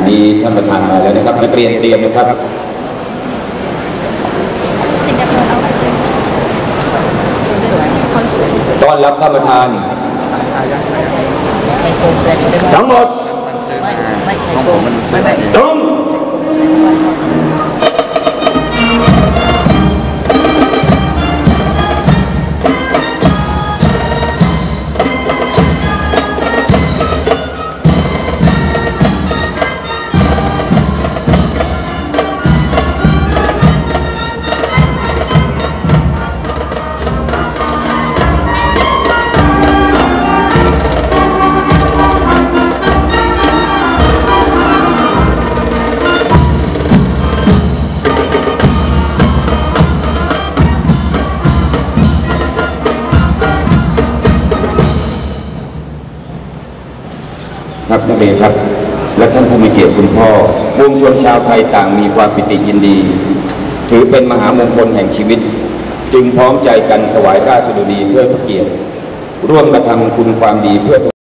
ณะนี้ท่านประธานมาแล้วนะครับนักเรียนเตรียมนะครับต้อนรับท่านประธาน ทั้งหมดทั้งโกผมง ครับนักเรียนครับ และท่านผู้มีเกียรติคุณพ่อวงชนชาวไทยต่างมีความปิติยินดี ถือเป็นมหามงคลแห่งชีวิต จึงพร้อมใจกันถวายราชสดุดีเทิดพระเกียรติ ร่วมกระทำคุณความดีเพื่อ